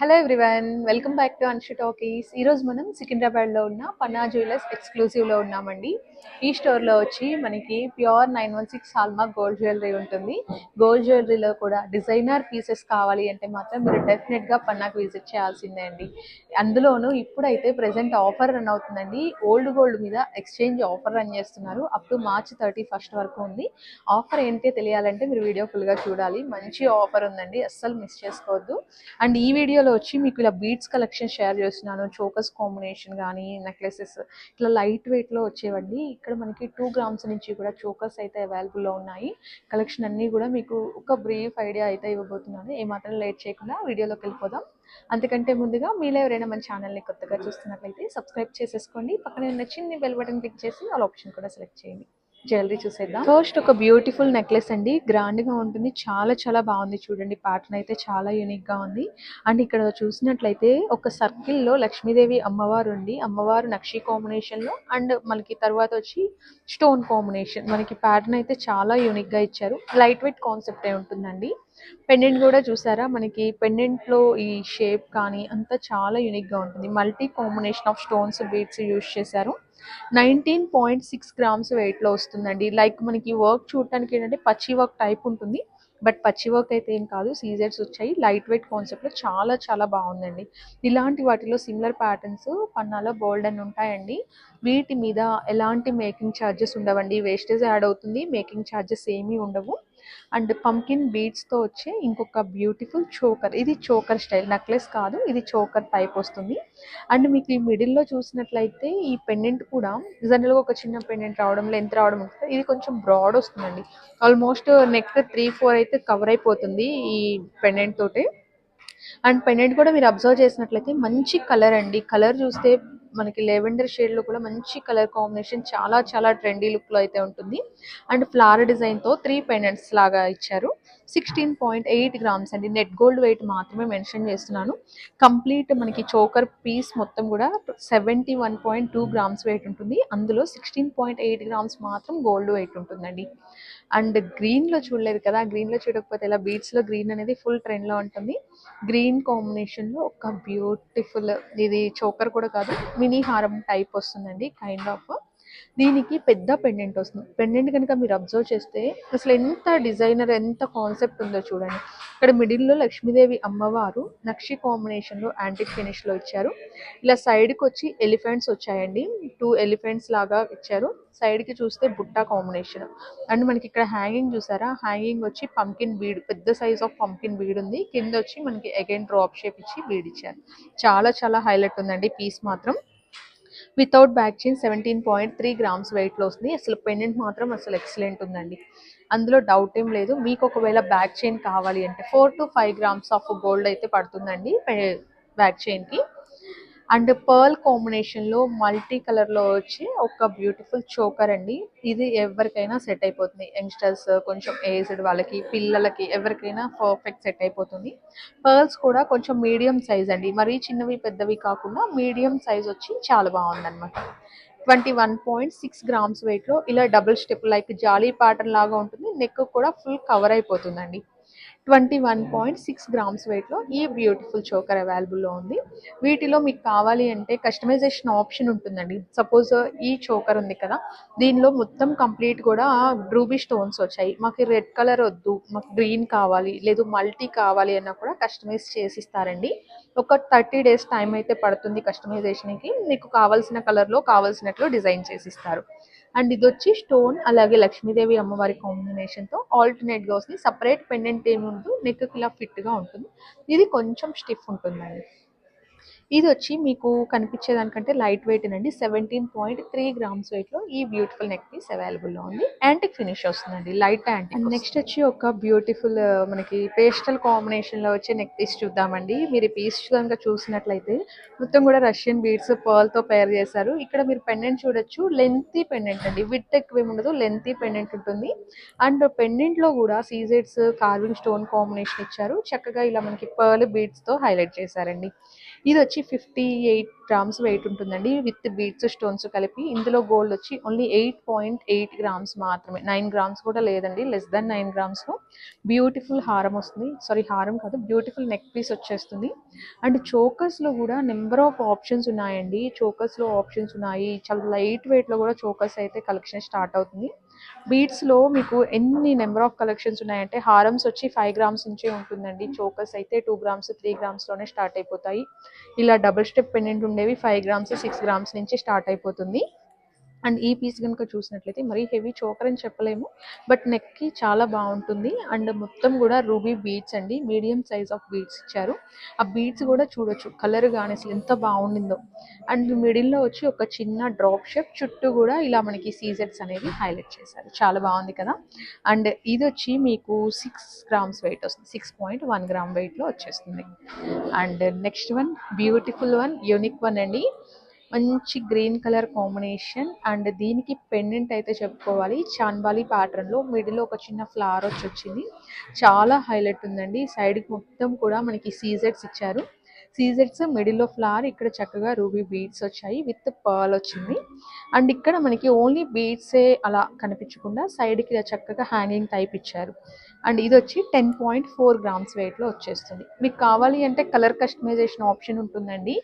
Hello everyone welcome back to Anshi talkies ఈరోజు మనం సికింద్రాబాద్లో ఉన్న పన్నా జ్యువెలర్స్ ఎక్స్క్లూజివ్లో ఉన్నామండి. ఈ స్టోర్లో వచ్చి మనకి pure nine one six hallmark gold jewellery ఉంటుంది. గోల్డ్ జ్యువెలరీలో కూడా డిజైనర్ పీసెస్ కావాలి అంటే మాత్రం మీరు డెఫినెట్గా పన్నాకు విజిట్ చేయాల్సిందే అండి. అందులోనూ ఇప్పుడైతే ప్రెసెంట్ ఆఫర్ రన్ అవుతుందండి. ఓల్డ్ గోల్డ్ మీద ఎక్స్చేంజ్ ఆఫర్ రన్ చేస్తున్నారు. Up to March thirty first వరకు ఉంది. ఆఫర్ ఏంటి తెలియాలంటే మీరు వీడియో ఫుల్గా చూడాలి. మంచి ఆఫర్ ఉందండి. అస్సలు మిస్ చేసుకోవద్దు. అండ్ ఈ వీడియోలో వచ్చి మీకు ఇలా బీడ్స్ కలెక్షన్ షేర్ చేస్తున్నాను. చోకస్ కాంబినేషన్ కానీ నెక్లెసెస్ ఇట్లా లైట్ వెయిట్లో వచ్చేవండి. ఇక్కడ మనకి టూ గ్రామ్స్ నుంచి కూడా చోకస్ అయితే అవైలబుల్లో ఉన్నాయి. కలెక్షన్ అన్నీ కూడా మీకు ఒక బ్రీఫ్ ఐడియా అయితే ఇవ్వబోతున్నాను. ఏమాత్రం లేట్ చేయకుండా వీడియోలోకి వెళ్ళిపోదాం. అంతకంటే ముందుగా మీలో ఎవరైనా మన ఛానల్ని కొత్తగా చూస్తున్నట్లయితే సబ్స్క్రైబ్ చేసేసుకోండి. పక్కనే ఉన్న చిన్న బెల్ బటన్ క్లిక్ చేసి ఆల్ ఆప్షన్ కూడా సెలెక్ట్ చేయండి. జ్యువెలరీ చూసేద్దాం. ఫస్ట్ ఒక బ్యూటిఫుల్ నెక్లెస్ అండి. గ్రాండ్గా ఉంటుంది. చాలా చాలా బాగుంది చూడండి. ప్యాటర్న్ అయితే చాలా యూనిక్గా ఉంది. అండ్ ఇక్కడ చూసినట్లయితే ఒక సర్కిల్లో లక్ష్మీదేవి అమ్మవారు ఉంది. అమ్మవారు నక్షి కాంబినేషన్లో అండ్ మనకి తర్వాత వచ్చి స్టోన్ కాంబినేషన్. మనకి ప్యాటర్న్ అయితే చాలా యూనిక్గా ఇచ్చారు. లైట్ వెయిట్ కాన్సెప్ట్ ఏ ఉంటుందండి. పెండెంట్ కూడా చూసారా? మనకి పెండెంట్లో ఈ షేప్ కానీ అంతా చాలా యూనిక్గా ఉంటుంది. Multi combination of stones beads use చేశారు. నైన్టీన్ పాయింట్ సిక్స్ గ్రామ్స్ వెయిట్లో వస్తుందండి. లైక్ మనకి వర్క్ చూడటానికి ఏంటంటే పచ్చి వర్క్ టైప్ ఉంటుంది. బట్ పచ్చి వర్క్ అయితే ఏం కాదు సీజర్స్ వచ్చాయి. లైట్ వెయిట్ కాన్సెప్ట్లో చాలా చాలా బాగుందండి. ఇలాంటి వాటిలో సిమిలర్ ప్యాటర్న్స్ పన్నాలో బోల్డ్ అని ఉంటాయండి. వీటి మీద ఎలాంటి మేకింగ్ ఛార్జెస్ ఉండవండి. వేస్టేజ్ యాడ్ అవుతుంది మేకింగ్ ఛార్జెస్ ఏమీ ఉండవు. అండ్ పంకిన్ బీడ్స్తో వచ్చే ఇంకొక బ్యూటిఫుల్ చోకర్. ఇది చోకర్ స్టైల్ నెక్లెస్ కాదు ఇది చోకర్ టైప్ వస్తుంది. అండ్ మీకు ఈ మిడిల్లో చూసినట్లయితే ఈ పెండెంట్ కూడా జనరల్గా ఒక చిన్న పెండెంట్ రావడం లెంత్ రావడం ఉంటుంది. ఇది కొంచెం బ్రాడ్ వస్తుందండి. ఆల్మోస్ట్ నెక్ త్రీ ఫోర్ అయితే కవర్ అయిపోతుంది ఈ పెండెంట్ తోటి. అండ్ పెండెంట్ కూడా మీరు అబ్జర్వ్ చేసినట్లయితే మంచి కలర్ అండి. కలర్ చూస్తే మనకి లెవెండర్ షేడ్లో కూడా మంచి కలర్ కాంబినేషన్ చాలా చాలా ట్రెండీ లుక్లో అయితే ఉంటుంది. అండ్ ఫ్లవర్ డిజైన్తో త్రీ పెండెంట్స్ లాగా ఇచ్చారు. సిక్స్టీన్ పాయింట్ ఎయిట్ గ్రామ్స్ అండి. నెట్ గోల్డ్ వెయిట్ మాత్రమే మెన్షన్ చేస్తున్నాను. కంప్లీట్ మనకి చోకర్ పీస్ మొత్తం కూడా seventy one point two grams weight ఉంటుంది. అందులో సిక్స్టీన్ పాయింట్ ఎయిట్ గ్రామ్స్ మాత్రం గోల్డ్ వెయిట్ ఉంటుందండి. అండ్ గ్రీన్లో చూడలేదు కదా గ్రీన్లో చూడకపోతే ఇలా బీట్స్లో గ్రీన్ అనేది ఫుల్ ట్రెండ్లో ఉంటుంది. గ్రీన్ కాంబినేషన్లో ఒక బ్యూటిఫుల్ ఇది చోకర్ కూడా కాదు మినీ హారం టైప్ వస్తుందండి కైండ్ ఆఫ్ దీనికి పెద్ద పెండెంట్ వస్తుంది. పెండెంట్ కనుక మీరు అబ్జర్వ్ చేస్తే అసలు ఎంత డిజైనర్ ఎంత కాన్సెప్ట్ ఉందో చూడండి. ఇక్కడ మిడిల్లో లక్ష్మీదేవి అమ్మవారు నక్షి కాంబినేషన్లో యాంటిక్ ఫినిష్లో ఇచ్చారు. ఇలా సైడ్కి వచ్చి ఎలిఫెంట్స్ వచ్చాయండి. టూ ఎలిఫెంట్స్ లాగా ఇచ్చారు. సైడ్కి చూస్తే బుట్ట కాంబినేషన్. అండ్ మనకి ఇక్కడ హ్యాంగింగ్ చూసారా? హ్యాంగింగ్ వచ్చి పంకిన్ బీడ్ పెద్ద సైజ్ ఆఫ్ పంకిన్ బీడ్ ఉంది. కింద వచ్చి మనకి అగైన్ డ్రాప్ షేప్ ఇచ్చి బీడ్ ఇచ్చారు. చాలా చాలా హైలైట్ ఉందండి పీస్ మాత్రం. Without back chain seventeen point three grams వెయిట్లో వస్తుంది అసలు పెండెంట్ మాత్రం అసలు ఎక్సలెంట్ ఉందండి. అందులో డౌట్ ఏం లేదు. మీకు ఒకవేళ బ్యాక్ చైన్ కావాలి అంటే four to five grams of gold అయితే పడుతుందండి బ్యాక్ చైన్కి అండ్ పర్ల్ కాంబినేషన్లో మల్టీ కలర్లో వచ్చి ఒక బ్యూటిఫుల్ చోకర్ అండి. ఇది ఎవరికైనా సెట్ అయిపోతుంది. యంగ్స్టర్స్ కొంచెం ఏజ్డ్ వాళ్ళకి పిల్లలకి ఎవరికైనా పర్ఫెక్ట్ సెట్ అయిపోతుంది. పర్ల్స్ కూడా కొంచెం మీడియం సైజ్ అండి. మరీ చిన్నవి పెద్దవి కాకుండా మీడియం సైజ్ వచ్చి చాలా బాగుందన్నమాట. Twenty one point six grams వెయిట్లో ఇలా డబుల్ స్టెప్ లైక్ జాలీ ప్యాటర్న్ లాగా ఉంటుంది. నెక్ కూడా ఫుల్ కవర్ అయిపోతుందండి. Twenty one point six grams వెయిట్లో ఈ బ్యూటిఫుల్ చోకర్ అవైలబుల్లో ఉంది. వీటిలో మీకు కావాలి అంటే కస్టమైజేషన్ ఆప్షన్ ఉంటుందండి. సపోజ్ ఈ చోకర్ ఉంది కదా దీనిలో మొత్తం కంప్లీట్ కూడా రూబీ స్టోన్స్ వచ్చాయి. మాకు రెడ్ కలర్ వద్దు మాకు గ్రీన్ కావాలి లేదు మల్టీ కావాలి అన్నా కూడా కస్టమైజ్ చేసిస్తారండి ఒక థర్టీ డేస్ టైం అయితే పడుతుంది కస్టమైజేషన్కి. మీకు కావాల్సిన కలర్లో కావాల్సినట్లు డిజైన్ చేసిస్తారు అండ్ ఇది వచ్చి స్టోన్ అలాగే లక్ష్మీదేవి అమ్మవారి కాంబినేషన్తో ఆల్టర్నేట్గా వస్తుంది సపరేట్ పెండెంట్ ఏమి ఉండదు నెక్కి ఇలా ఫిట్గా ఉంటుంది. ఇది కొంచెం స్టిఫ్ ఉంటుందండి. ఇది వచ్చి మీకు కనిపించేదానికంటే లైట్ వెయిట్ అండి సెవెంటీన్ పాయింట్ త్రీ గ్రామ్స్ వెయిట్లో ఈ బ్యూటిఫుల్ నెక్ పీస్ అవైలబుల్లో ఉంది. యాంటిక్ ఫినిష్ వస్తుందండి. లైట్ యాంటిక్ నెక్స్ట్ వచ్చి ఒక బ్యూటిఫుల్ మనకి పేస్టల్ కాంబినేషన్లో వచ్చే నెక్ పీస్ చూద్దామండి. మీరు ఈ పీస్ కనుక చూసినట్లయితే మొత్తం కూడా రష్యన్ బీడ్స్ పర్ల్తో పేర్ చేశారు. ఇక్కడ మీరు పెండెంట్ చూడొచ్చు. లెంతీ పెండెంట్ అండి. విత్ ఎక్కువ ఉండదు. లెంతీ పెండెంట్ ఉంటుంది. అండ్ పెండెంట్లో కూడా సీజెడ్స్ కార్వింగ్ స్టోన్ కాంబినేషన్ ఇచ్చారు. చక్కగా ఇలా మనకి పర్ల్ బీడ్స్తో హైలైట్ చేశారండి. ఇది వచ్చి వచ్చి ఫిఫ్టీ ఎయిట్ గ్రామ్స్ వెయిట్ ఉంటుందండి విత్ బీట్స్ స్టోన్స్ కలిపి. ఇందులో గోల్డ్ వచ్చి only eight point eight grams మాత్రమే. నైన్ గ్రామ్స్ కూడా లేదండి లెస్ దెన్ నైన్ గ్రామ్స్లో బ్యూటిఫుల్ హారం వస్తుంది. సారీ హారం కాదు బ్యూటిఫుల్ నెక్ పీస్ వచ్చేస్తుంది. అండ్ చోకర్స్లో కూడా నెంబర్ ఆఫ్ ఆప్షన్స్ ఉన్నాయండి. చోకర్స్లో ఆప్షన్స్ ఉన్నాయి. చాలా లైట్ వెయిట్లో కూడా చోకర్స్ అయితే కలెక్షన్ స్టార్ట్ అవుతుంది. బీడ్స్లో మీకు ఎన్ని నెంబర్ ఆఫ్ కలెక్షన్స్ ఉన్నాయంటే హారమ్స్ వచ్చి ఫైవ్ గ్రామ్స్ నుంచే ఉంటుందండి. చోకర్స్ అయితే టూ గ్రామ్స్ త్రీ గ్రామ్స్లోనే స్టార్ట్ అయిపోతాయి. ఇలా డబుల్ స్టెప్ పెండెంట్ ఉండేవి ఫైవ్ గ్రామ్స్ సిక్స్ గ్రామ్స్ నుంచి స్టార్ట్ అయిపోతుంది. అండ్ ఈ పీస్ కనుక చూసినట్లయితే మరీ హెవీ చోకర్ అని చెప్పలేము. బట్ నెక్కి చాలా బాగుంటుంది. అండ్ మొత్తం కూడా రూబీ బీడ్స్ అండి. మీడియం సైజ్ ఆఫ్ బీడ్స్ ఇచ్చారు. ఆ బీడ్స్ కూడా చూడొచ్చు. కలర్ కానీ అసలు ఎంత బాగుండిందో. అండ్ మిడిల్లో వచ్చి ఒక చిన్న డ్రాప్ షేప్ చుట్టూ కూడా ఇలా మనకి సీజెట్స్ అనేవి హైలైట్ చేశారు. చాలా బాగుంది కదా. అండ్ ఇది వచ్చి మీకు సిక్స్ గ్రామ్స్ వెయిట్ వస్తుంది. సిక్స్ పాయింట్ వన్ గ్రామ్ వెయిట్లో వచ్చేస్తుంది. And next one beautiful one unique one అండి. మంచి గ్రీన్ కలర్ కాంబినేషన్ అండ్ దీనికి పెండెంట్ అయితే చెప్పుకోవాలి. చాన్బాలి ప్యాటర్న్లో మిడిల్ ఒక చిన్న ఫ్లవర్ వచ్చి వచ్చింది చాలా హైలైట్ ఉందండి. సైడ్కి మొత్తం కూడా మనకి సీజెట్స్ ఇచ్చారు. సీజెట్స్ మిడిల్లో ఫ్లవర్ ఇక్కడ చక్కగా రూబీ బీడ్స్ వచ్చాయి విత్ పర్ల్ వచ్చింది. అండ్ ఇక్కడ మనకి ఓన్లీ బీడ్సే అలా కనిపించకుండా సైడ్కి ఇలా చక్కగా హ్యాంగింగ్ టైప్ ఇచ్చారు. అండ్ ఇది వచ్చి టెన్ పాయింట్ ఫోర్ గ్రామ్స్ వెయిట్లో వచ్చేస్తుంది. మీకు కావాలి అంటే కలర్ కస్టమైజేషన్ ఆప్షన్ ఉంటుందండి.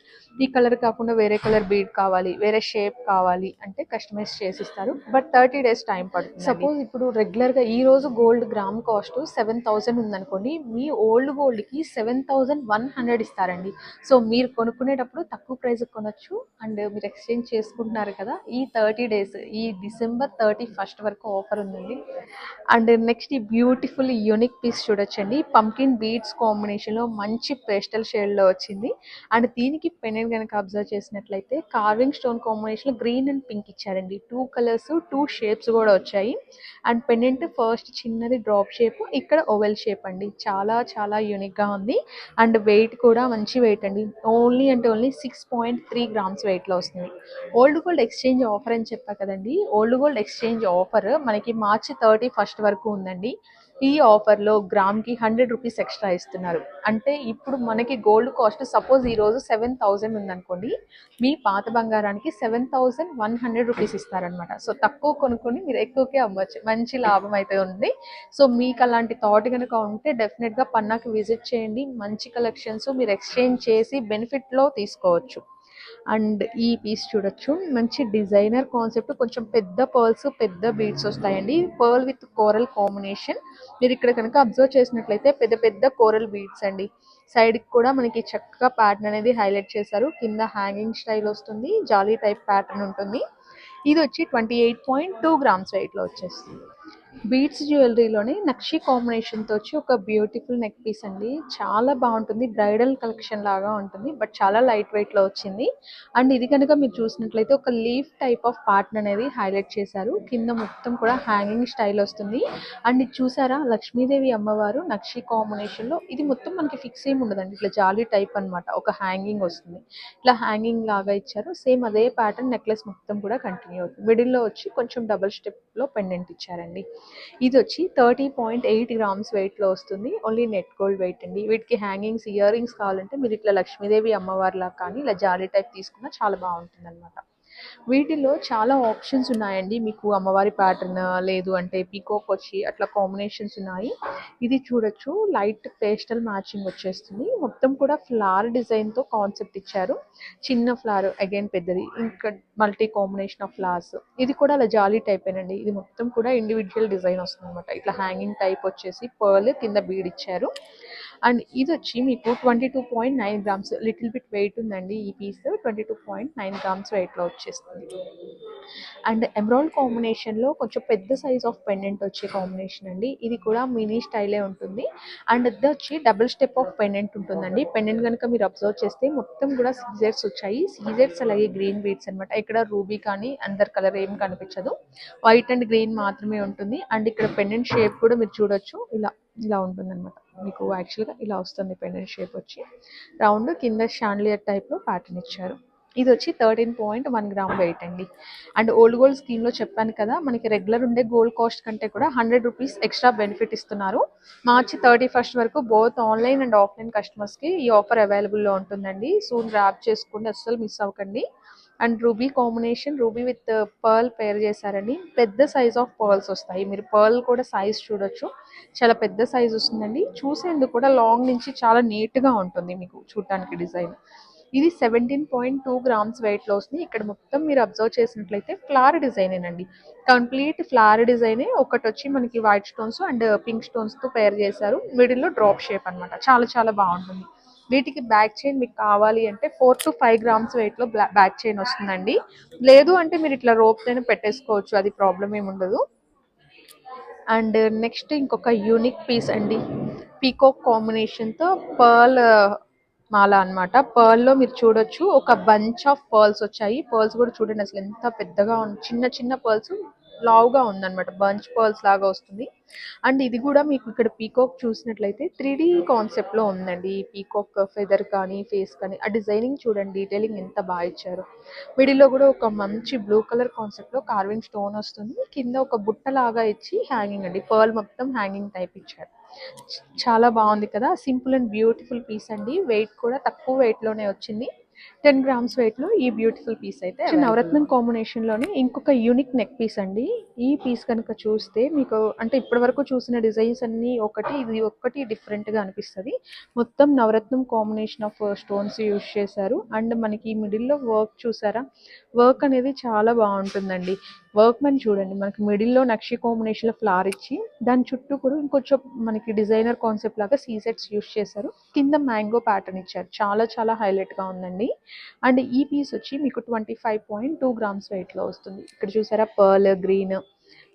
ఈ కలర్ కాకుండా వేరే కలర్ బీడ్ కావాలి వేరే షేప్ కావాలి అంటే కస్టమైజ్ చేసిస్తారు. బట్ థర్టీ డేస్ టైం పడుతుంది సపోజ్ ఇప్పుడు రెగ్యులర్గా ఈ రోజు gold gram cost seven thousand ఉందనుకోండి మీ ఓల్డ్ గోల్డ్కి సెవెన్ థౌసండ్ వన్ హండ్రెడ్ ఇస్తారండి. సో మీరు కొనుక్కునేటప్పుడు తక్కువ ప్రైస్ కొనొచ్చు అండ్ మీరు ఎక్స్చేంజ్ చేసుకుంటున్నారు కదా ఈ థర్టీ డేస్ ఈ డిసెంబర్ థర్టీ ఫస్ట్ వరకు ఆఫర్ ఉందండి. అండ్ నెక్స్ట్ ఈ బ్యూటిఫుల్ యూనిక్ పీస్ చూడొచ్చండి. పంకిన్ బీడ్స్ కాంబినేషన్లో మంచి పేస్టల్ షేడ్లో వచ్చింది. అండ్ దీనికి పెనెంట్ కనుక అబ్జర్వ్ చేసినట్లయితే కార్వింగ్ స్టోన్ కాంబినేషన్లో గ్రీన్ అండ్ పింక్ ఇచ్చారండి. టూ కలర్స్ టూ షేప్స్ కూడా వచ్చాయి. అండ్ పెనెంట్ ఫస్ట్ చిన్నది డ్రాప్ షేప్ ఇక్కడ ఓవెల్ షేప్ అండి. చాలా చాలా యూనిక్గా ఉంది. అండ్ వెయిట్ కూడా మంచి వెయిట్ అండి. ఓన్లీ అంటే only six point three grams వెయిట్లో వస్తుంది. ఓల్డ్ గోల్డ్ ఎక్స్చేంజ్ ఆఫర్ అని చెప్పా కదండి. ఓల్డ్ గోల్డ్ ఎక్స్చేంజ్ ఆఫర్ మనకి మార్చి థర్టీ ఫస్ట్ వరకు ఉందండి. ఈ ఆఫర్లో గ్రామ్కి హండ్రెడ్ రూపీస్ ఎక్స్ట్రా ఇస్తున్నారు. అంటే ఇప్పుడు మనకి గోల్డ్ కాస్ట్ సపోజ్ ఈరోజు సెవెన్ థౌజండ్ ఉందనుకోండి మీ పాత బంగారానికి seven thousand one hundred rupees ఇస్తారనమాట సో తక్కువ కొనుక్కొని మీరు ఎక్కువకే అమ్మచ్చు. మంచి లాభం అయితే ఉంది. సో మీకు అలాంటి థాట్ కనుక ఉంటే డెఫినెట్గా పన్నాకి విజిట్ చేయండి. మంచి కలెక్షన్స్ మీరు ఎక్స్చేంజ్ చేసి బెనిఫిట్లో తీసుకోవచ్చు. అండ్ ఈ పీస్ చూడొచ్చు. మంచి డిజైనర్ కాన్సెప్ట్ కొంచెం పెద్ద పర్ల్స్ పెద్ద బీడ్స్ వస్తాయండి. పర్ల్ విత్ కోరల్ కాంబినేషన్ మీరు ఇక్కడ కనుక అబ్జర్వ్ చేసినట్లయితే పెద్ద పెద్ద కోరల్ బీడ్స్ అండి. సైడ్కి కూడా మనకి చక్కగా ప్యాటర్న్ అనేది హైలైట్ చేశారు. కింద హ్యాంగింగ్ స్టైల్ వస్తుంది. జాలీ టైప్ ప్యాటర్న్ ఉంటుంది. ఇది వచ్చి twenty eight point two grams వెయిట్లో వచ్చేస్తుంది. బీట్స్ జ్యువెలరీలోని నక్షి కాంబినేషన్తో వచ్చి ఒక బ్యూటిఫుల్ నెక్ పీస్ అండి. చాలా బాగుంటుంది. బ్రైడల్ కలెక్షన్ లాగా ఉంటుంది. బట్ చాలా లైట్ వెయిట్లో వచ్చింది. అండ్ ఇది కనుక మీరు చూసినట్లయితే ఒక లీఫ్ టైప్ ఆఫ్ పార్ట్ అనేది హైలైట్ చేశారు. కింద మొత్తం కూడా హ్యాంగింగ్ స్టైల్ వస్తుంది. అండ్ ఇది చూసారా? లక్ష్మీదేవి అమ్మవారు నక్షి కాంబినేషన్లో ఇది మొత్తం మనకి ఫిక్స్ ఏమి ఉండదండి. ఇట్లా జాలీ టైప్ అన్నమాట. ఒక హ్యాంగింగ్ వస్తుంది. ఇట్లా హ్యాంగింగ్ లాగా ఇచ్చారు. సేమ్ అదే ప్యాటర్న్ నెక్లెస్ మొత్తం కూడా కంటిన్యూ అవుతుంది. మిడిల్లో వచ్చి కొంచెం డబల్ స్టెప్లో పెండెంట్ ఇచ్చారండి. ఇది వచ్చి థర్టీ పాయింట్ ఎయిట్ గ్రామ్స్ వెయిట్లో వస్తుంది. ఓన్లీ నెట్ గోల్డ్ వెయిట్ అండి. వీటికి హ్యాంగింగ్స్ ఇయర్ రింగ్స్ కావాలంటే మీరు ఇట్లా లక్ష్మీదేవి అమ్మవారిలా కానీ ఇలా జాలీ టైప్ తీసుకున్నా చాలా బాగుంటుంది అనమాట వీటిలో చాలా ఆప్షన్స్ ఉన్నాయండి. మీకు అమ్మవారి ప్యాటర్న్ లేదు అంటే పీకోక్ వచ్చి అట్లా కాంబినేషన్స్ ఉన్నాయి. ఇది చూడొచ్చు. లైట్ పేస్టల్ మ్యాచింగ్ వచ్చేస్తుంది. మొత్తం కూడా ఫ్లవర్ డిజైన్తో కాన్సెప్ట్ ఇచ్చారు. చిన్న ఫ్లవర్ అగైన్ పెద్దది. ఇంకా మల్టీ కాంబినేషన్ ఆఫ్ ఫ్లవర్స్ ఇది కూడా అలా జాలీ టైప్ ఏనండి. ఇది మొత్తం కూడా ఇండివిజువల్ డిజైన్ వస్తుంది అనమాట ఇట్లా హ్యాంగింగ్ టైప్ వచ్చేసి పర్ల్ కింద బీడ్ ఇచ్చారు. అండ్ ఇది వచ్చి మీకు twenty two point nine grams little bit weight ఉందండి ఈ piece. Twenty two point nine grams వెయిట్లో వచ్చేస్తుంది. అండ్ ఎమరాల్డ్ కాంబినేషన్లో కొంచెం పెద్ద సైజ్ ఆఫ్ పెండెంట్ వచ్చే కాంబినేషన్ అండి. ఇది కూడా మినీ స్టైలే ఉంటుంది. అండ్ ఇది వచ్చి డబుల్ స్టెప్ ఆఫ్ పెండెంట్ ఉంటుందండి. పెండెంట్ కనుక మీరు అబ్జర్వ్ చేస్తే మొత్తం కూడా సీజర్స్ వచ్చాయి. సీజర్స్ అలాగే గ్రీన్ బీడ్స్ అనమాట ఇక్కడ రూబీ కానీ అందర్ కలర్ ఏం కనిపించదు. వైట్ అండ్ గ్రీన్ మాత్రమే ఉంటుంది. అండ్ ఇక్కడ పెండెంట్ షేప్ కూడా మీరు చూడొచ్చు. ఇలా ఇలా ఉంటుంది అనమాట మీకు యాక్చువల్గా ఇలా వస్తుంది పెండెంట్ షేప్ వచ్చి. రౌండ్ కింద షాండ్లియర్ టైప్లో ప్యాటర్న్ ఇచ్చారు. ఇది వచ్చి thirteen point one gram weight అండి. అండ్ ఓల్డ్ గోల్డ్ స్కీమ్లో చెప్పాను కదా మనకి రెగ్యులర్ ఉండే గోల్డ్ కాస్ట్ కంటే కూడా హండ్రెడ్ రూపీస్ ఎక్స్ట్రా బెనిఫిట్ ఇస్తున్నారు. మార్చి థర్టీ ఫస్ట్ వరకు బోత్ ఆన్లైన్ అండ్ ఆఫ్లైన్ కస్టమర్స్కి ఈ ఆఫర్ అవైలబుల్లో ఉంటుందండి. సూన్ ర్యాప్ చేసుకోండి అస్సలు మిస్ అవ్వకండి. And ruby combination ruby with pearl pair చేశారండి పెద్ద సైజ్ ఆఫ్ పర్ల్స్ వస్తాయి. మీరు పర్ల్ కూడా సైజ్ చూడొచ్చు. చాలా పెద్ద సైజ్ వస్తుందండి. చూసేందుకు కూడా లాంగ్ నుంచి చాలా నీట్గా ఉంటుంది మీకు చూడటానికి డిజైన్. ఇది సెవెంటీన్ పాయింట్ టూ గ్రామ్స్ వెయిట్లో వస్తుంది. ఇక్కడ మొత్తం మీరు అబ్జర్వ్ చేసినట్లయితే ఫ్లవర్ డిజైనేనండి కంప్లీట్ ఫ్లవర్ డిజైనే ఒకటి వచ్చి మనకి వైట్ స్టోన్స్ అండ్ పింక్ స్టోన్స్తో పేర్ చేశారు. మిడిల్లో డ్రాప్ షేప్ అన్నమాట. చాలా చాలా బాగుంటుంది. వీటికి బ్యాక్ చైన్ మీకు కావాలి అంటే ఫోర్ టు ఫైవ్ గ్రామ్స్ వెయిట్లో బ్యాక్ చైన్ వస్తుందండి. లేదు అంటే మీరు ఇట్లా రోప్తోనే పెట్టేసుకోవచ్చు అది ప్రాబ్లం ఏమి ఉండదు. అండ్ నెక్స్ట్ ఇంకొక యూనిక్ పీస్ అండి. పీకోక్ కాంబినేషన్తో పర్ల్ మాల అనమాట పర్ల్లో మీరు చూడొచ్చు ఒక బంచ్ ఆఫ్ పర్ల్స్ వచ్చాయి. పర్ల్స్ కూడా చూడండి అసలు ఎంత పెద్దగా ఉంది చిన్న చిన్న పర్ల్స్ లావుగా ఉందన్నమాట. బంచ్ పర్ల్స్ లాగా వస్తుంది. అండ్ ఇది కూడా మీకు ఇక్కడ పీకాక్ చూసినట్లయితే త్రీ డీ కాన్సెప్ట్లో ఉందండి. ఈ పీకాక్ ఫెదర్ కానీ ఫేస్ కానీ. ఆ డిజైనింగ్ చూడండి డీటెయిలింగ్ ఎంత బాగా ఇచ్చారు. మిడిల్లో కూడా ఒక మంచి బ్లూ కలర్ కాన్సెప్ట్లో కార్వింగ్ స్టోన్ వస్తుంది. కింద ఒక బుట్ట లాగా ఇచ్చి హ్యాంగింగ్ అండి. పర్ల్ మొత్తం హ్యాంగింగ్ టైప్ ఇచ్చారు. చాలా బాగుంది కదా. సింపుల్ అండ్ బ్యూటిఫుల్ పీస్ అండి. వెయిట్ కూడా తక్కువ వెయిట్లోనే వచ్చింది. టెన్ గ్రామ్స్ వెయిట్లో ఈ బ్యూటిఫుల్ పీస్ అయితే నవరత్నం కాంబినేషన్లోనే ఇంకొక యూనిక్ నెక్ పీస్ అండి. ఈ పీస్ కనుక చూస్తే మీకు అంటే ఇప్పటివరకు చూసిన డిజైన్స్ అన్నీ ఒకటి ఇది ఒక్కటి డిఫరెంట్గా అనిపిస్తుంది. మొత్తం నవరత్నం కాంబినేషన్ ఆఫ్ స్టోన్స్ యూజ్ చేశారు. అండ్ మనకి మిడిల్లో వర్క్ చూసారా? వర్క్ అనేది చాలా బాగుంటుందండి. వర్క్ మని చూడండి మనకి మిడిల్లో నక్షి కాంబినేషన్లో ఫ్లవర్ ఇచ్చి దాని చుట్టూ కూడా ఇంకొంచెం మనకి డిజైనర్ కాన్సెప్ట్ లాగా సీసెట్స్ యూస్ చేశారు. కింద మ్యాంగో ప్యాటర్న్ ఇచ్చారు. చాలా చాలా హైలైట్గా ఉందండి. అండ్ ఈ పీస్ వచ్చి మీకు twenty five point two grams వెయిట్లో వస్తుంది. ఇక్కడ చూసారా పర్ల్ గ్రీన్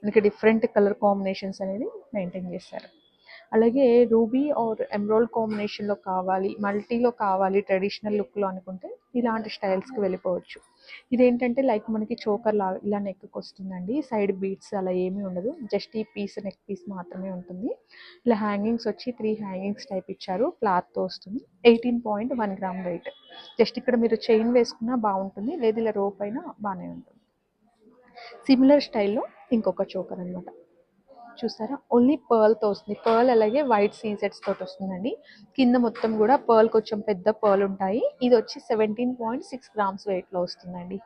మనకి డిఫరెంట్ కలర్ కాంబినేషన్స్ అనేది మెయింటైన్ చేశారు. అలాగే రూబీ ఆర్ ఎమ్రాల్డ్ కాంబినేషన్లో కావాలి మల్టీలో కావాలి ట్రెడిషనల్ లుక్లో అనుకుంటే ఇలాంటి స్టైల్స్కి వెళ్ళిపోవచ్చు. ఇదేంటంటే లైక్ మనకి చోకర్ లాగా ఇలా నెక్కి వస్తుందండి సైడ్ బీట్స్ అలా ఏమీ ఉండదు. జస్ట్ ఈ పీస్ నెక్ పీస్ మాత్రమే ఉంటుంది. ఇలా హ్యాంగింగ్స్ వచ్చి త్రీ హ్యాంగింగ్స్ టైప్ ఇచ్చారు. క్లాత్తో వస్తుంది. Eighteen point one gram weight. Just ఇక్కడ మీరు చైన్ వేసుకున్నా బాగుంటుంది. లేదు ఇలా రోప్ అయినా బాగానే ఉంటుంది. సిమిలర్ స్టైల్లో ఇంకొక చోకర్ అనమాట చూసారా ఓన్లీ పర్ల్తో వస్తుంది. పర్ల్ అలాగే వైట్ సీజెట్స్ తోటి వస్తుందండి. కింద మొత్తం కూడా పర్ల్ కొంచెం పెద్ద పర్ల్ ఉంటాయి. ఇది వచ్చి సెవెంటీన్ పాయింట్ సిక్స్ గ్రామ్స్ వెయిట్లో వస్తుందండి.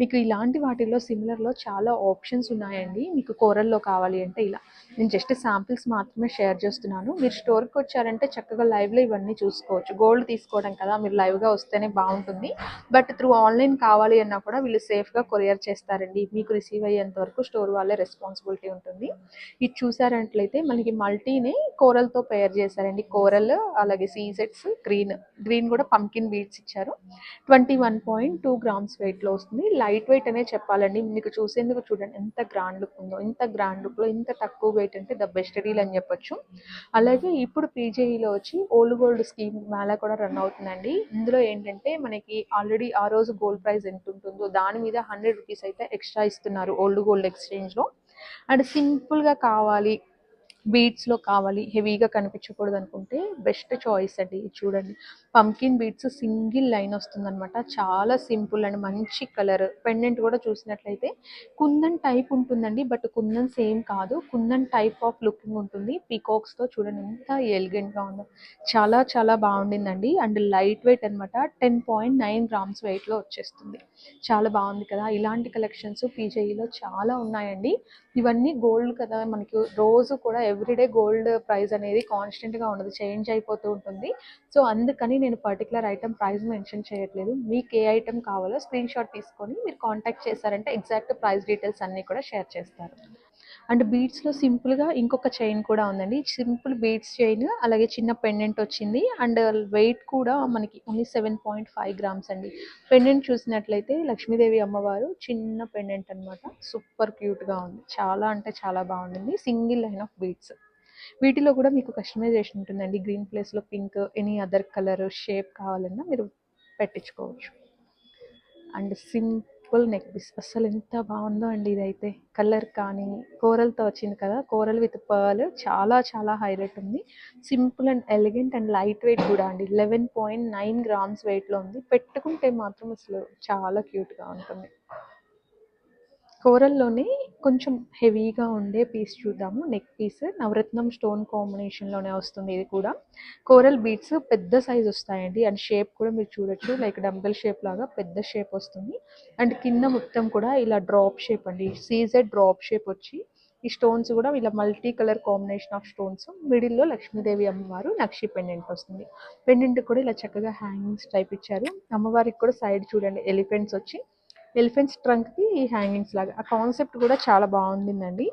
మీకు ఇలాంటి వాటిల్లో సిమిలర్లో చాలా ఆప్షన్స్ ఉన్నాయండి. మీకు కూరల్లో కావాలి అంటే ఇలా. నేను జస్ట్ శాంపిల్స్ మాత్రమే షేర్ చేస్తున్నాను. మీరు స్టోర్కి వచ్చారంటే చక్కగా లైవ్లో ఇవన్నీ చూసుకోవచ్చు. గోల్డ్ తీసుకోవడం కదా మీరు లైవ్గా వస్తేనే బాగుంటుంది. బట్ త్రూ ఆన్లైన్ కావాలి అన్నా కూడా వీళ్ళు సేఫ్గా కొరియర్ చేస్తారండి. మీకు రిసీవ్ అయ్యేంత వరకు స్టోర్ వాళ్ళే రెస్పాన్సిబిలిటీ ఉంటుంది. ఇది చూసారంట్లయితే మనకి మల్టీని కోరల్తో పేర్ చేశారండి. కోరల్ అలాగే సీజెట్స్ గ్రీన్. గ్రీన్ కూడా పంకిన్ బీడ్స్ ఇచ్చారు. Twenty one point two grams వెయిట్లో వస్తుంది. లైట్ వెయిట్ అనే చెప్పాలండి. మీకు చూసేందుకు చూడండి ఎంత గ్రాండ్ లుక్ ఉందో ఇంత గ్రాండ్ లుక్లో ఇంత తక్కువ వెయిట్ అంటే ద బెస్ట్ డీల్ అని చెప్పొచ్చు. అలాగే ఇప్పుడు పీజేఈలో వచ్చి ఓల్డ్ గోల్డ్ స్కీమ్ మేళా కూడా రన్ అవుతుందండి. ఇందులో ఏంటంటే మనకి ఆల్రెడీ ఆ రోజు గోల్డ్ ప్రైస్ ఎంత ఉంటుందో దాని మీద హండ్రెడ్ రూపీస్ అయితే ఎక్స్ట్రా ఇస్తున్నారు ఓల్డ్ గోల్డ్ ఎక్స్చేంజ్లో అండ్ సింపుల్గా కావాలి బీట్స్లో కావాలి హెవీగా కనిపించకూడదు అనుకుంటే బెస్ట్ చాయిస్ అండి చూడండి. పంకిన్ బీట్స్ సింగిల్ లైన్ వస్తుందన్నమాట. చాలా సింపుల్ అండ్ మంచి కలర్. పెండెంట్ కూడా చూసినట్లయితే కుందన్ టైప్ ఉంటుందండి బట్ కుందన్ సేమ్ కాదు. కుందన్ టైప్ ఆఫ్ లుకింగ్ ఉంటుంది. పీకాక్స్తో చూడండి ఎంత ఎలిగెంట్గా ఉందో. చాలా చాలా బాగుండిందండి. అండ్ లైట్ వెయిట్ అనమాట టెన్ పాయింట్ నైన్ గ్రామ్స్ వెయిట్లో వచ్చేస్తుంది. చాలా బాగుంది కదా. ఇలాంటి కలెక్షన్స్ పీజేఈలో చాలా ఉన్నాయండి. ఇవన్నీ గోల్డ్ కదా మనకి. రోజు కూడా ఎవ్రీడే గోల్డ్ ప్రైస్ అనేది కాన్స్టెంట్గా ఉండదు చేంజ్ అయిపోతూ ఉంటుంది. సో అందుకని నేను పర్టికులర్ ఐటమ్ ప్రైస్ మెన్షన్ చేయట్లేదు. మీకు ఏ ఐటమ్ కావాలో స్క్రీన్ షాట్ తీసుకొని మీరు కాంటాక్ట్ చేశారంటే ఎగ్జాక్ట్ ప్రైస్ డీటెయిల్స్ అన్నీ కూడా షేర్ చేస్తారు. అండ్ బీడ్స్లో సింపుల్గా ఇంకొక చైన్ కూడా ఉందండి. సింపుల్ బీడ్స్ చైన్ అలాగే చిన్న పెండెంట్ వచ్చింది. అండ్ వెయిట్ కూడా మనకి only seven point five grams అండి. పెండెంట్ చూసినట్లయితే లక్ష్మీదేవి అమ్మవారు చిన్న పెండెంట్ అనమాట సూపర్ క్యూట్గా ఉంది. చాలా అంటే చాలా బాగుంటుంది. సింగిల్ లైన్ ఆఫ్ బీడ్స్ వీటిలో కూడా మీకు కస్టమైజేషన్ ఉంటుందండి. గ్రీన్ ప్లేస్లో pink any other colour shape కావాలన్నా మీరు పెట్టించుకోవచ్చు. అండ్ సిం బ్యూటిఫుల్ నెక్ పీస్ అసలు ఎంత బాగుందో అండి ఇదైతే. కలర్ కానీ కోరల్తో వచ్చింది కదా కోరల్ విత్ పర్ల్ చాలా చాలా హైలైట్ ఉంది. Simple and elegant and light weight కూడా అండి. లెవెన్ పాయింట్ నైన్ గ్రామ్స్ వెయిట్లో ఉంది. పెట్టుకుంటే మాత్రం అసలు చాలా క్యూట్గా ఉంటుంది. కోరల్లోనే కొంచెం హెవీగా ఉండే పీస్ చూద్దాము. నెక్ పీస్ నవరత్నం స్టోన్ కాంబినేషన్లోనే వస్తుంది ఇది కూడా. కోరల్ బీట్స్ పెద్ద సైజ్ వస్తాయండి. అండ్ షేప్ కూడా మీరు చూడొచ్చు. లైక్ డంబెల్ షేప్ లాగా పెద్ద షేప్ వస్తుంది. అండ్ కింద మొత్తం కూడా ఇలా డ్రాప్ షేప్ అండి. సీజెడ్ డ్రాప్ షేప్ వచ్చి ఈ స్టోన్స్ కూడా ఇలా multi colour combination of stones. మిడిల్లో లక్ష్మీదేవి అమ్మవారు నక్షి పెండెంట్ వస్తుంది. పెండెంట్ కూడా ఇలా చక్కగా హ్యాంగింగ్స్ టైప్ ఇచ్చారు. అమ్మవారికి కూడా సైడ్ చూడండి. ఎలిఫెంట్స్ వచ్చి ఎలిఫెంట్స్ ట్రంక్కి ఈ హ్యాంగింగ్స్ లాగా. ఆ కాన్సెప్ట్ కూడా చాలా బాగుండిందండి.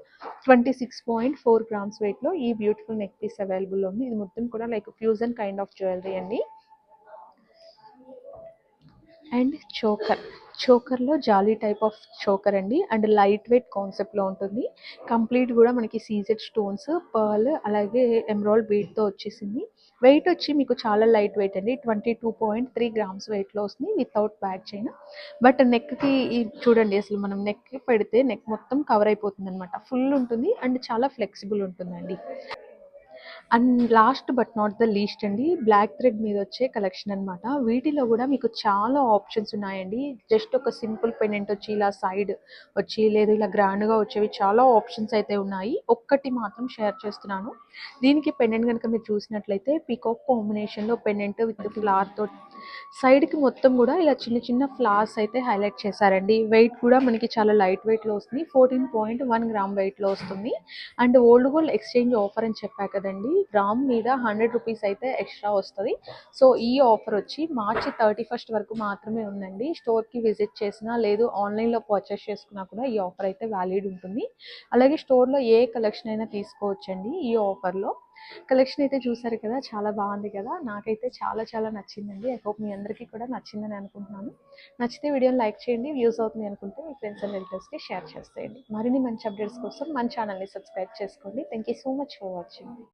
Twenty six point four grams వెయిట్లో ఈ బ్యూటిఫుల్ నెక్ పీస్ అవైలబుల్ ఉంది. ఇది మొత్తం కూడా like fusion kind of jewellery అండి. And choker. చోకర్లో jolly type of choker అండి. అండ్ లైట్ వెయిట్ కాన్సెప్ట్లో ఉంటుంది. కంప్లీట్ కూడా మనకి సీజెడ్ స్టోన్స్ పర్ల్ అలాగే ఎమరాల్డ్ బీట్తో వచ్చేసింది. వెయిట్ వచ్చి మీకు చాలా లైట్ వెయిట్ అండి. Twenty two point three grams వెయిట్లో వస్తుంది వితౌట్ బ్యాక్ చైన్ బట్ నెక్కి చూడండి అసలు మనం నెక్ పెడితే నెక్ మొత్తం కవర్ అయిపోతుంది అనమాట ఫుల్ ఉంటుంది అండ్ చాలా ఫ్లెక్సిబుల్ ఉంటుందండి. And last but not the least అండి బ్లాక్ థ్రెడ్ మీద వచ్చే కలెక్షన్ అనమాట వీటిలో కూడా మీకు చాలా ఆప్షన్స్ ఉన్నాయండి. జస్ట్ ఒక సింపుల్ పెండెంట్ వచ్చి ఇలా సైడ్ వచ్చి లేదు ఇలా గ్రాండ్గా వచ్చేవి చాలా ఆప్షన్స్ అయితే ఉన్నాయి. ఒక్కటి మాత్రం షేర్ చేస్తున్నాను. దీనికి పెండెంట్ కనుక మీరు చూసినట్లయితే పీకాక్ కాంబినేషన్లో పెండెంట్ విత్ ఫ్లవర్తో సైడ్కి మొత్తం కూడా ఇలా చిన్న చిన్న ఫ్లవర్స్ అయితే హైలైట్ చేశారండి. వెయిట్ కూడా మనకి చాలా లైట్ వెయిట్లో వస్తుంది. ఫోర్టీన్ పాయింట్ వన్ గ్రామ్ వెయిట్లో వస్తుంది. And old gold exchange offer అని చెప్పా కదండి. గ్రామ్ మీద హండ్రెడ్ రూపీస్ అయితే ఎక్స్ట్రా వస్తుంది. సో ఈ ఆఫర్ వచ్చి మార్చి థర్టీ ఫస్ట్ వరకు మాత్రమే ఉందండి. స్టోర్కి విజిట్ చేసినా లేదు ఆన్లైన్లో పర్చేస్ చేసుకున్నా కూడా ఈ ఆఫర్ అయితే వ్యాలిడ్ ఉంటుంది. అలాగే స్టోర్లో ఏ కలెక్షన్ అయినా తీసుకోవచ్చండి ఈ ఆఫర్లో. కలెక్షన్ అయితే చూసారు కదా చాలా బాగుంది కదా. నాకైతే చాలా చాలా నచ్చిందండి. ఐ హోప్ మీ అందరికీ కూడా నచ్చిందని అనుకుంటున్నాను. నచ్చితే వీడియోని లైక్ చేయండి వ్యూస్ అవుతుంది అనుకుంటే మీ ఫ్రెండ్స్ అండ్ రిలేటివ్స్కి షేర్ చేసేయండి. మరిన్ని మంచి అప్డేట్స్ కోసం మన ఛానల్ని సబ్స్క్రైబ్ చేసుకోండి. Thank you so much for watching.